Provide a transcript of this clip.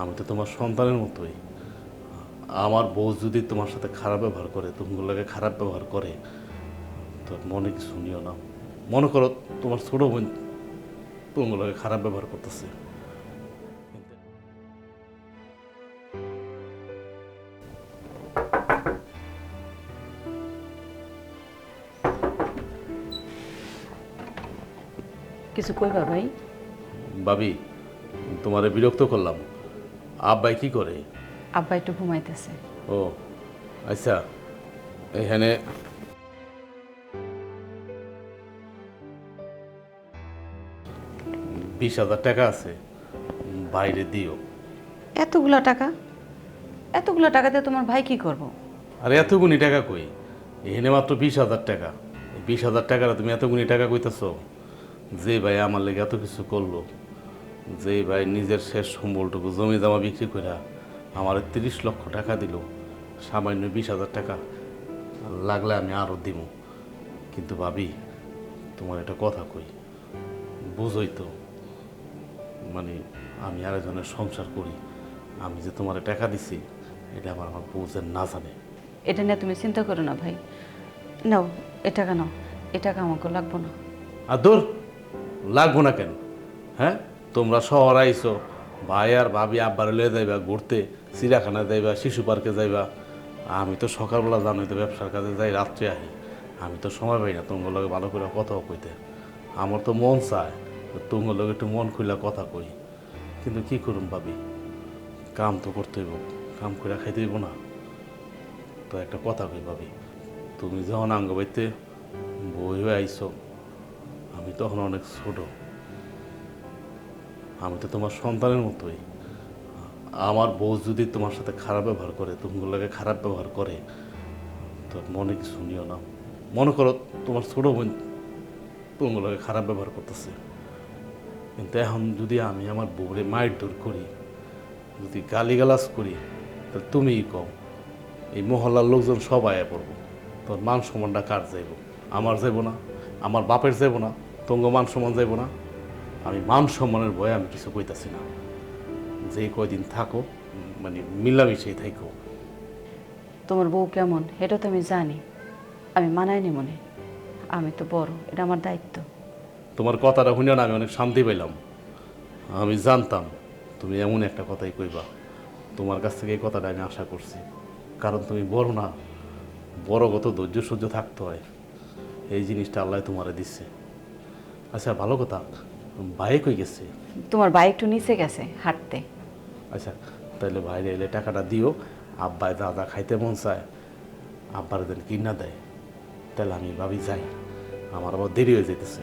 আমি তো তোমার সন্তানের মতোই। আমার বউ যদি তোমার সাথে খারাপ ব্যবহার করে তুমগুলোকে খারাপ ব্যবহার করে তো মনে কিছু নিও না। মনে করো তোমার ছোট বোন তুমগুলোকে খারাপ ব্যবহার করতেছে। কিছু কইবা ভাই? ভাবি তোমারে বিরক্ত করলাম। আব্বাই কি করে? আব্বা একটু ঘুমাইতেছে। ও আচ্ছা এখানে বিশ হাজার টাকা আছে বাইরে দিও। এতগুলা টাকা? এতগুলা টাকা দিয়ে তোমার ভাই কি করব? আর এতগুনি টাকা কই? এখানে মাত্র বিশ হাজার টাকা। বিশ হাজার টাকাটা তুমি এতগুনি টাকা কইতেছ? যে ভাই আমার লেগে এত কিছু করল। যে ভাই নিজের শেষ সম্বলটুকু জমি জমা বিক্রি করে আমার তিরিশ লক্ষ টাকা দিল সামান্য বিশ হাজার টাকা লাগলে আমি আরও দিব কিন্তু ভাবি তোমার একটা কথা কই বুঝই তো মানে আমি আরেকজনের সংসার করি আমি যে তোমার টাকা দিছি এটা আমার আমার বউজের না জানে। এটা নিয়ে তুমি চিন্তা করো না ভাই। নাও এ টাকা নাও এ টাকা আমাকে লাগবো না। আর দূর লাগবো না কেন হ্যাঁ? তোমরা শহর আইছো, ভাই আর ভাবি আব্বারে লয়ে যাইবা, ঘুরতে চিড়িয়াখানা যাইবা, শিশু পার্কে যাইবা। আমি তো সকালবেলা জানোই তো ব্যবসার কাজে যাই, রাত্রে আহি। আমি তো সময় পাই না তোমার লগে ভালো করে কথাও কইতে। আমার তো মন চায় তোমার লগে একটু মন খুলে কথা কই। কিন্তু কি করুম ভাবি? কাম তো করতে হইব, কাম করে খাইতে হইব না। তো একটা কথা কই ভাবি, তুমি যখন আঙ্গ বাইতে বই হয়ে আইছো, আমি তখন অনেক ছোট। আমি তো তোমার সন্তানের মতোই। আমার বউ যদি তোমার সাথে খারাপ ব্যবহার করে, তুমগুলোকে খারাপ ব্যবহার করে, তো মনে কিছু নিও না। মনে করো তোমার ছোট বোন তুমগুলোকে খারাপ ব্যবহার করতেছে। কিন্তু এখন যদি আমি আমার বউরে মায়ের দূর করি, যদি গালিগালাজ করি তাহলে তুমিই কম এই মহল্লার লোকজন সব আয়া পড়ব। তোর মান সম্মানটা কার যাইব? আমার যাইব না, আমার বাপের যাইব না তঙ্গ মান সম্মান যাইব না। আমি মান সম্মানের ভয়ে আমি কিছু কইতাছি না। যে কয়দিন থাকো মানে মিলামিশেই থাকো তোমার বউ কেমন? এটা তো আমি জানি। আমি মানাই নি মনে। আমি তো বড় এটা আমার দায়িত্ব। তোমার কথাটা শুনে না আমি অনেক শান্তি পেলাম আমি জানতাম তুমি এমন একটা কথাই কইবা। তোমার কাছ থেকে এই কথাটা আমি আশা করছি। কারণ তুমি বড় না বড় কত ধৈর্য সহ্য থাকতে হয়। এই জিনিসটা আল্লাহ তোমারে দিচ্ছে আচ্ছা ভালো কথা। ভাই হয়ে গেছে? তোমার বাইক একটু নিচে গেছে হাঁটতে। আচ্ছা তাহলে বাইরে এলে টাকাটা দিও। আব্বায় দাদা খাইতে মন চায় আব্বার দেন কিনা দেয় তাহলে আমি ভাবি যাই। আমার আবার দেরি হয়ে যেতেছে